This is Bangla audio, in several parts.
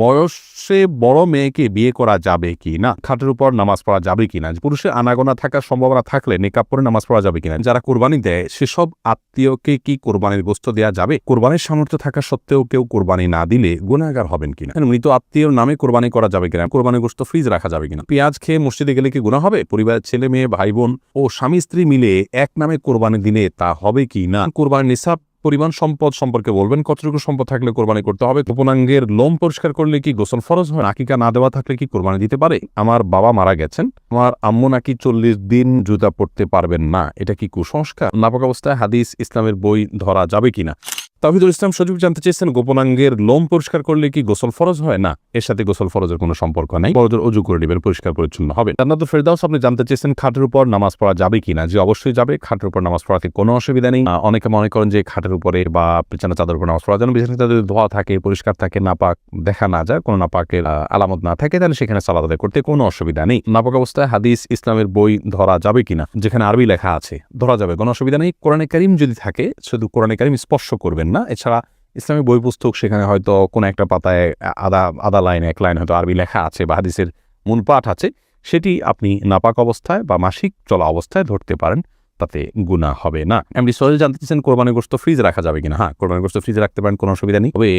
বয়সে বড় মেয়েকে বিয়ে করা যাবে কি না? খাটের উপর নামাজ পড়া যাবে কি না? পুরুষের আনাগোনা থাকার সম্ভাবনা থাকলে নিকাপ পরে নামাজ পড়া যাবে কিনা যারা কোরবানি দেয়, সেসব আত্মীয়কে কি কোরবানির গোস্ত দেওয়া যাবে? কোরবানির সামর্থ্য থাকা সত্ত্বেও কেউ কোরবানি না দিলে গুণাগার হবেন কিনা মৃত আত্মীয়র নামে কোরবানি করা যাবে কিনা কোরবানির গোস্ত ফ্রিজ রাখা যাবে কিনা পেঁয়াজ খেয়ে মসজিদে গেলে কি গুণা হবে? পরিবারের ছেলে মেয়ে, ভাই বোন ও স্বামী স্ত্রী মিলে এক নামে কোরবানি দিলে তা হবে কি না? কোরবানির নিসাব পরিমাণ সম্পদ সম্পর্কে বলবেন? কতটুকু সম্পদ থাকলে কোরবানি করতে হবে? গোপনাঙ্গের লোম পরিষ্কার করলে কি গোসল ফরজ হয়? নাকিকা না দেওয়া থাকলে কি কোরবানি দিতে পারে? আমার বাবা মারা গেছেন। আমার আম্মু নাকি চল্লিশ দিন জুতা পড়তে পারবেন না। এটা কি কুসংস্কার? নাপাক অবস্থায় হাদিস ইসলামের বই ধরা যাবে কিনা? তাহিদুল ইসলাম সজীব জানতে চেয়েছেন, গোপনাঙ্গের লোম পরিষ্কার করলে কি গোসল ফরজ হয়? না, এর সাথে গোসল ফরজের কোনো সম্পর্ক নাই। বড়দের অজু করে নেবেন, পরিষ্কার পরিচ্ছন্ন হবে জান্নাতুল ফেরদাউস, আপনি জানতে চেয়েছেন খাটের উপর নামাজ পড়া যাবে কিনা? যে অবশ্যই যাবে। খাটের উপর নামাজ পড়াতে কোনো অসুবিধা নেই। অনেকে মনে করেন যে খাটের উপরে বা বিছানা চাদর উপর নামাজ পড়া যেন বিছানা চাদর ধোয়া থাকে, পরিষ্কার থাকে, নাপাক দেখা না যায়, কোনো নাপাকের আলামত না থাকে, তাহলে সেখানে সালাদ আদায় করতে কোনো অসুবিধা নেই। নাপাক অবস্থায় হাদিস, ইসলামের বই ধরা যাবে কিনা? যেখানে আরবি লেখা আছে, ধরা যাবে, কোনো অসুবিধা নেই। কোরআনে কারিম যদি থাকে, শুধু কোরআনে কারিম স্পর্শ করবেন না। এছাড়া ইসলামী বই পুস্তক সেখানে হয়তো কোনো একটা পাতায় আদা আদা লাইন, এক লাইন হয়তো আরবি লেখা আছে বা হাদিসের মূল পাঠ আছে। সেটি আপনি নাপাক অবস্থায় বা মাসিক চলা অবস্থায় ধরতে পারেন, তাতে গুণা হবে না। এমনি সোহেল জানতে চাইছেন কোরবানি গোস্ত ফ্রিজে রাখা যাবে কিনা? হ্যাঁ কোরবানি গোস্ত ফ্রিজে রাখতে পারেন, কোনো অসুবিধা নেই। তবে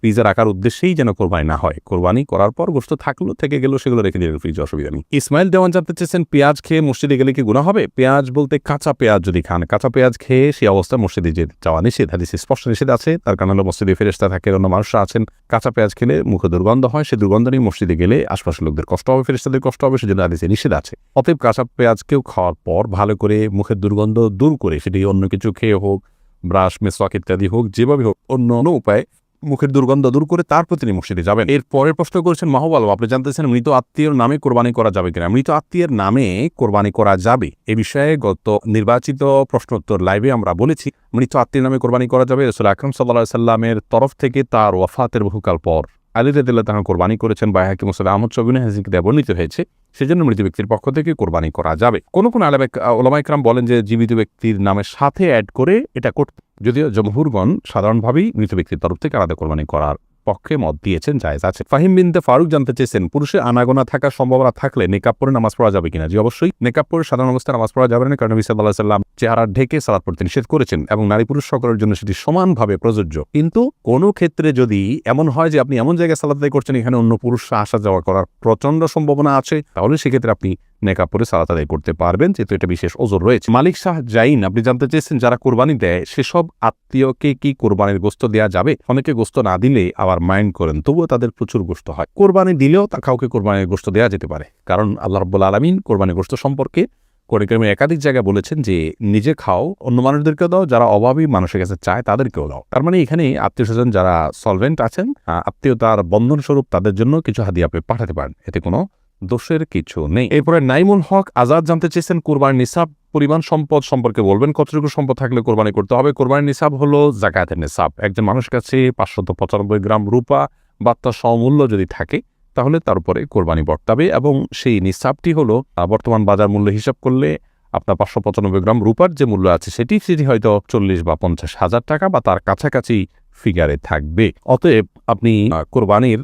ফ্রিজে রাখার উদ্দেশ্যেই যেন কোরবানি না হয়। কোরবানি করার পর গোস্ত থাকল, থেকে গেলেও সেগুলো রেখে দিলেন ফ্রিজে অসুবিধা নেই। ইসমাইল দেওয়ান জানতে চেয়েছেন, পেঁয়াজ খেয়ে মসজিদে গেলে কি গুণা হবে? পেঁয়াজ বলতে কাঁচা পেঁয়াজ যদি খান, কাঁচা পেঁয়াজ খেয়ে সেই অবস্থায় মসজিদে যে যাওয়া নিষেধ, হাদিসে স্পষ্ট নিষেধ আছে। তার কারণ হলো মসজিদে ফেরেস্তা থাকে, অন্য মানুষরা আছেন। কাঁচা পেঁয়াজ খেলে মুখে দুর্গন্ধ হয়, সে দুর্গন্ধ নিয়ে মসজিদে গেলে আশপাশের লোকদের কষ্ট হবে ফেরেস্তাদের কষ্ট হবে, সেজন্য হাদিসে নিষেধ আছে। অতএব কাঁচা পেঁয়াজকেও খাওয়ার পর ভালো করে মুখের দুর্গন্ধ দূর করে, সেটি অন্য কিছু খেয়ে হোক, ব্রাশ, মেসওয়াক ইত্যাদি হোক, যেভাবে হোক, অন্য অন্য উপায়ে মুখের দুর্গন্ধ দূর করে তারপর তিনি মসজিদে যাবেন। এর পরের প্রশ্ন করেছেন মাহবাল আপনি জানতেছেন মৃত আত্মীয়র নামে কোরবানি করা যাবে কিনা? মৃত আত্মীয়ের নামে কোরবানি করা যাবে। এ বিষয়ে গত নির্বাচিত প্রশ্নোত্তর লাইভে আমরা বলেছি, মৃত আত্মীয় নামে কোরবানি করা যাবে। রসুল আকরম সাল্লা সাল্লামের তরফ থেকে তার ওয়াফাতের বহুকাল পর। আলী রেদুল্লাহ তাহা কোরবানি করেছেন বা হাকিম মোসাদ আহমদ সবিনা হাজিকে বর্ণিত হয়েছে। সেজন্য মৃত ব্যক্তির পক্ষ থেকে কোরবানি করা যাবে। কোন কোনো ওলামাইকরাম বলেন যে জীবিত ব্যক্তির নামের সাথে অ্যাড করে এটা করতে। যদিও জমহুরগণ সাধারণভাবেই মৃত ব্যক্তির তরফ থেকে আলাদা কোরবানি করার পক্ষে মত দিয়েছেন, জায়েজ আছে। ফাহিম বিনতে ফারুক জানতে চেয়েছেন, পুরুষের আনাগোনা থাকার সম্ভাবনা থাকলে নেকাপ পরে নামাজ পড়া যাবে কিনা? জি, অবশ্যই। নেকাপ পরে সাধারণ অবস্থায় নামাজ পড়া যাবে না, কারণ নবী সাল্লাম চেহারা ঢেকে সালাদ পড়তে নিষেধ করেছেন এবং নারী পুরুষ সকলের জন্য সেটি সমানভাবে প্রযোজ্য। কিন্তু কোনো ক্ষেত্রে যদি এমন হয় যে আপনি এমন জায়গায় সালাদ করছেন, এখানে অন্য পুরুষরা আসা যাওয়া করার প্রচণ্ড সম্ভাবনা আছে, তাহলে সেক্ষেত্রে আপনি নেকাপ পরে সালাত আদায় করতে পারবেন, যেহেতু এটা বিশেষ ওজোর রয়েছে। মালিক শাহ জাইন, আপনি জানতে চেয়েছেন, যারা কোরবানি দেয়, সেসব আত্মীয়কে কি কোরবানির গোস্ত দেওয়া যাবে? অনেকে গোস্ত না দিলে আবার মাইন্ড করেন, তবুও তাদের প্রচুর গোস্ত হয়। কোরবানি দিলেও তা কাউকে কোরবানির গোস্ত দেওয়া যেতে পারে। কারণ আল্লাহ রব্বুল আলমিন কোরবানির গোস্ত সম্পর্কে কোরআন একাধিক জায়গায় বলেছেন যে, নিজে খাও, অন্য মানুষদেরকেও দাও, যারা অভাবী মানুষের কাছে চায় তাদেরকেও দাও। তার মানে এখানে আত্মীয় স্বজন যারা সলভেন্ট আছেন আত্মীয়তার বন্ধন স্বরূপ তাদের জন্য কিছু হাদিয়া আপনি পাঠাতে পারেন। এতে কোনো দোষের কিছু নেই। এরপরে নাইমুল হক আজাদ জানতে চেয়েছেন কোরবান নিসাব পরিমাণ সম্পদ সম্পর্কে বলবেন, কতটুকু সম্পদ থাকলে কোরবানি করতে হবে? কোরবানির নিসাব হলো জাকাতের নিসাব। একজন মানুষের কাছে পাঁচশত পঁচানব্বই গ্রাম রূপা বা তার সমমূল্য যদি থাকে, তাহলে তার উপরে কোরবানি বর্তাবে এবং সেই নিসাবটি হলো বর্তমান বাজার মূল্য হিসাব করলে আপনার পাঁচশো পঁচানব্বই গ্রাম রূপার যে মূল্য আছে, সেটি সেটি হয়তো চল্লিশ বা পঞ্চাশ হাজার টাকা বা তার কাছাকাছি ফিগারে থাকবে। অতএব আপনি কোরবানির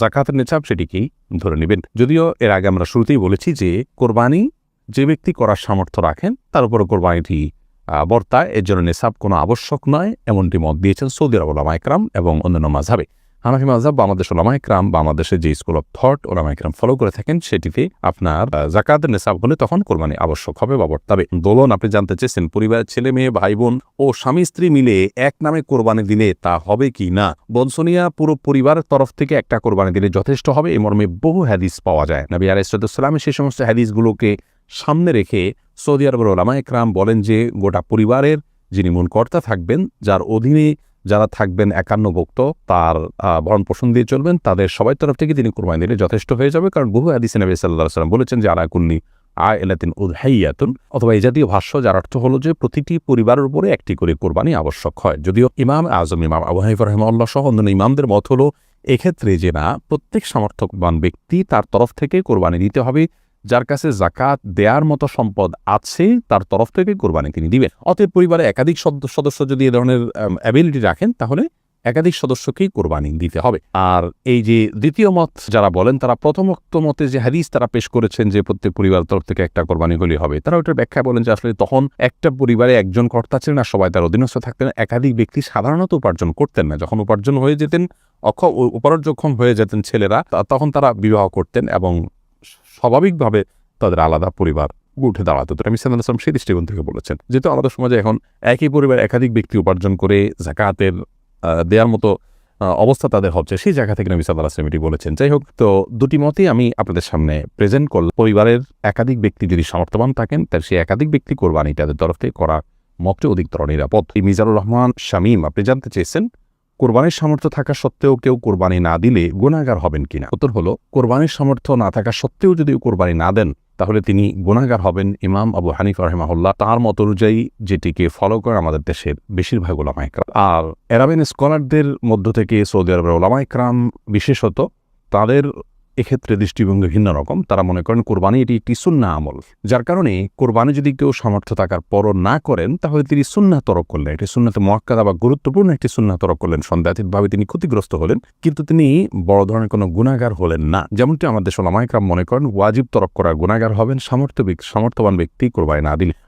জাকাতের নিসাব সেটিকেই ধরে নেবেন। যদিও এর আগে আমরা শুরুতেই বলেছি যে কোরবানি যে ব্যক্তি করার সামর্থ্য রাখেন, তার উপরে কোরবানিটি বর্তায়। এর জন্য নেশাব কোনো আবশ্যক নয়। এমনটি মত দিয়েছেন সৌদি আরব ওলামা এবং অন্যান্য মাঝাবে হানাফি মাঝাব বা আমাদের ওলামা একরাম যে স্কুল অফ থট ওলামা একরাম ফলো করে থাকেন, সেটিতে আপনার জাকাত নেশাব হলে তখন কোরবানি আবশ্যক হবে বা বর্তাবে। দোলন আপনি জানতে চেয়েছেন, পরিবারের ছেলে মেয়ে, ভাই বোন ও স্বামী স্ত্রী মিলে এক নামে কোরবানি দিলে তা হবে কি না? বনসনিয়া পুরো পরিবারের তরফ থেকে একটা কোরবানি দিলে যথেষ্ট হবে। এ মর্মে বহু হাদিস পাওয়া যায়। নবী আলাইসালামের সেই সমস্ত হাদিসগুলোকে সামনে রেখে সৌদি আরবের ওলামা একরাম বলেন যে, গোটা পরিবারের যিনি মূল কর্তা থাকবেন, যার অধীনে যারা থাকবেন একান্ন ভক্ত তার ভরণ পোষণ দিয়ে চলবেন, তাদের সবাই তরফ থেকে তিনি কোরবানি দিলে যথেষ্ট হয়ে যাবে। কারণ বহু হাদিসে নবী সাল্লাহ সাল্লাম বলেছেন যে, আলাকুন্নি আ এলাতিন উদহাইয়াতুন অথবা এই জাতীয় ভাষ্য যার অর্থ হলো যে, প্রতিটি পরিবারের উপরে একটি করে কোরবানি আবশ্যক হয়। যদিও ইমাম আজম, ইমাম আবু হানিফা রহমাল্লাহ সহ অন্যান্য ইমামদের মত হলো, এক্ষেত্রে যে না, প্রত্যেক সমর্থকবান ব্যক্তি তার তরফ থেকে কোরবানি দিতে হবে। যার কাছে জাকাত দেয়ার মতো সম্পদ আছে, তার তরফ থেকে কোরবানি তিনি দিবেন। অতএব পরিবারে একাধিক সদ- সদস্য যদি এ ধরনের অ্যাবিলিটি রাখেন, তাহলে একাধিক সদস্যকেই কোরবানি দিতে হবে। আর এই যে দ্বিতীয় মত যারা বলেন, তারা প্রথমোক্ত মতে যে হাদিস তারা পেশ করেছেন যে প্রত্যেক পরিবার তরফ থেকে একটা কোরবানি হলে হবে তারা ওটার ব্যাখ্যা বলেন যে আসলে তখন একটা পরিবারে একজন কর্তা ছিলেন আর সবাই তার অধীনস্থ থাকতেন, একাধিক ব্যক্তি সাধারণত উপার্জন করতেন না। যখন উপার্জন হয়ে যেতেন, অক্ষ উপার্যক্ষম হয়ে যেতেন ছেলেরা তখন তারা বিবাহ করতেন এবং স্বাভাবিকভাবে তাদের আলাদা পরিবার উঠে দাঁড়াতো। তো আমি আসলাম সেই দৃষ্টিকোণ থেকে বলেছেন যেহেতু আমাদের সমাজে এখন একই পরিবার একাধিক ব্যক্তি উপার্জন করে জাকাতের দেওয়ার মতো অবস্থা তাদের হচ্ছে। সেই জায়গা থেকে নবী আসলাম এটি বলেছেন। যাই হোক, তো দুটি মতেই আমি আপনাদের সামনে প্রেজেন্ট করলাম। পরিবারের একাধিক ব্যক্তি যদি সমর্থবান থাকেন তার সেই একাধিক ব্যক্তি কোরবানি তাদের তরফ থেকে করা মতটি অধিকতর নিরাপদ। এই মিজানুর রহমান শামীম, আপনি জানতে চেয়েছেন কোরবানির সামর্থ্য থাকা সত্ত্বেও কেউ কোরবানি না দিলে গুণাগার হবেন কিনা? উত্তর হলো, কোরবানির সামর্থ্য না থাকা সত্ত্বেও যদি কোরবানি না দেন, তাহলে তিনি গুণাগার হবেন ইমাম আবু হানিফ রহমাহুল্লাহ তার মত অনুযায়ী যেটিকে ফলো করে আমাদের দেশের বেশিরভাগ ওলামা ইকরাম। আর এরাবেন স্কলারদের মধ্য থেকে সৌদি আরবের ওলামা ইকরাম বিশেষত তাদের এক্ষেত্রে দৃষ্টিভঙ্গি ভিন্ন রকম। তারা মনে করেন কোরবানি এটি একটি সুন্না আমল। যার কারণে কোরবানি যদি কেউ সামর্থ্য থাকার পরও না করেন, তাহলে তিনি সুন্না তরক করলেন। এটি সুন্নাতে মহাক্কাদা বা গুরুত্বপূর্ণ একটি সুন্না তরক করলেন। সন্দেহাতীতভাবে তিনি ক্ষতিগ্রস্ত হলেন, কিন্তু তিনি বড় ধরনের কোনো গুণাগার হলেন না। যেমনটি আমাদের সোলামাইকরাম মনে করেন, ওয়াজিব তরক করার গুণাগার হবেন সামর্থ্য সামর্থ্যবান ব্যক্তি কোরবানি না দিলে।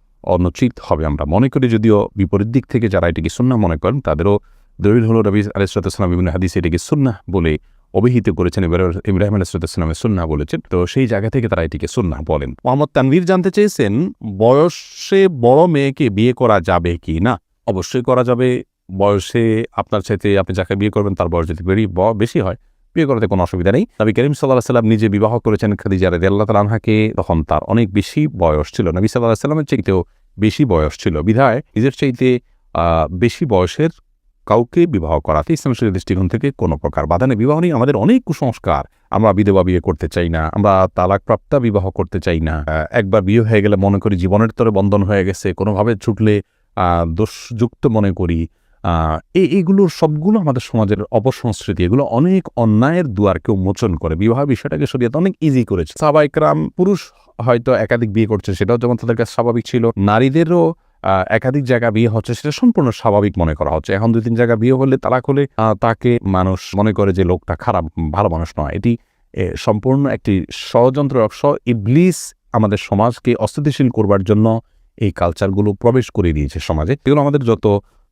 অনুচিত হবে। আমরা মনে করি যদিও বিপরীত দিক থেকে যারা এটিকে সুন্না মনে করেন, তাদেরও দলিল হল রবি আলাইসালাম বিভিন্ন হাদিস এটিকে সুন্না বলে অভিহিত করেছেন। এবার ইব্রাহিম আলাইসালামের সুন্না বলেছেন। তো সেই জায়গা থেকে তারা এটিকে সুন্না বলেন। মোহাম্মদ তানভীর জানতে চেয়েছেন, বয়সে বড় মেয়েকে বিয়ে করা যাবে কি না? অবশ্যই করা যাবে। বয়সে আপনার চাইতে আপনি যাকে বিয়ে করবেন, তার বয়স যদি বেশি হয় বিয়ে করাতে কোনো অসুবিধা নেই। নবী করিম সাল্লাহ সাল্লাম নিজে বিবাহ করেছেন খাদিজা রেদি আল্লাহ তালাহাকে তখন তার অনেক বেশি বয়স ছিল। নবী সাল্লাহ সাল্লামের চাইতেও বেশি বয়স ছিল। বিধায় নিজের চাইতে বেশি বয়সের কাউকে বিবাহ করাতে ইসলাম শরীর দৃষ্টিকোণ থেকে কোনো প্রকার বাধা নেই। বিবাহ নিয়ে আমাদের অনেক কুসংস্কার। আমরা বিধবা বিয়ে করতে চাই না। আমরা তালাকপ্রাপ্তা বিবাহ করতে চাই না। একবার বিয়ে হয়ে গেলে মনে করি জীবনের তরে বন্ধন হয়ে গেছে। কোনোভাবে ছুটলে দোষযুক্ত মনে করি। এইগুলোর সবগুলো আমাদের সমাজের অপসংস্কৃতি, এগুলো অনেক অন্যায়ের দুয়ারকে উন্মোচন করে। বিবাহ বিষয়টাকে শরীয়ত অনেক ইজি করেছে। সাবাইকরাম পুরুষ হয়তো একাধিক বিয়ে করছে, সেটাও যেমন তাদের কাছে স্বাভাবিক ছিল। নারীদেরও একাধিক জায়গা বিয়ে হচ্ছে, সেটা সম্পূর্ণ স্বাভাবিক মনে করা হচ্ছে। এখন দুই তিন জায়গা বিয়ে হলে তালাক হলে তাকে মানুষ মনে করে যে লোকটা খারাপ, ভালো মানুষ নয়। এটি সম্পূর্ণ একটি ষড়যন্ত্র অংশ ইবলিস আমাদের সমাজকে অস্থিতিশীল করবার জন্য এই কালচারগুলো প্রবেশ করে দিয়েছে সমাজে। এগুলো আমাদের যত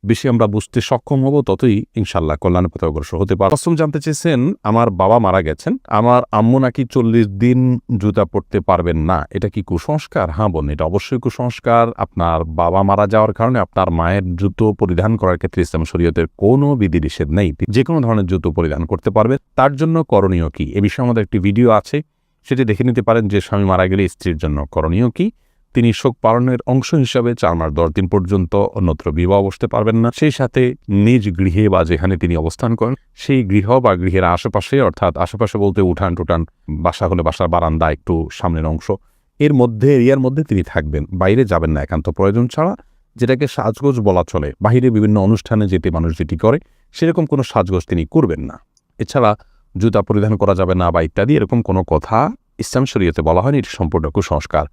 বেশি আমরা বুঝতে সক্ষম হব, ততই ইনশাল্লাহ কল্যাণের পথে অগ্রসর হতে পারে অষ্টম জানতে চেয়েছেন, আমার বাবা মারা গেছেন, আমার আম্মু নাকি চল্লিশ দিন জুতা পড়তে পারবেন না? এটা কি কুসংস্কার? হ্যাঁ বোন, এটা অবশ্যই কুসংস্কার। আপনার বাবা মারা যাওয়ার কারণে আপনার মায়ের জুতো পরিধান করার ক্ষেত্রে ইসলাম শরীয়তের কোনো বিধিনিষেধ নেই। যে কোনো ধরনের জুতো পরিধান করতে পারবে। তার জন্য করণীয় কি? এ বিষয়ে আমাদের একটি ভিডিও আছে, সেটি দেখে নিতে পারেন যে স্বামী মারা গেলে স্ত্রীর জন্য করণীয় কি? তিনি শোক পালনের অংশ হিসাবে চার মাস দশ দিন পর্যন্ত অন্যত্র বিবাহ বসতে পারবেন না। সেই সাথে নিজ গৃহে বা যেখানে তিনি অবস্থান করেন, সেই গৃহ বা গৃহের আশেপাশে, অর্থাৎ আশেপাশে বলতে উঠান টুটান বাসা হলে বাসার বারান্দা একটু সামনের অংশ, এর মধ্যে, এরিয়ার মধ্যে তিনি থাকবেন। বাইরে যাবেন না একান্ত প্রয়োজন ছাড়া, যেটাকে সাজগোজ বলা চলে। বাহিরে বিভিন্ন অনুষ্ঠানে যেতে মানুষ যেটি করে, সেরকম কোনো সাজগোজ তিনি করবেন না। এছাড়া জুতা পরিধান করা যাবে না বা ইত্যাদি, এরকম কোনো কথা ইসলাম শরীয়তে বলা হয়নি, এটি সম্পূর্ণ কুসংস্কার।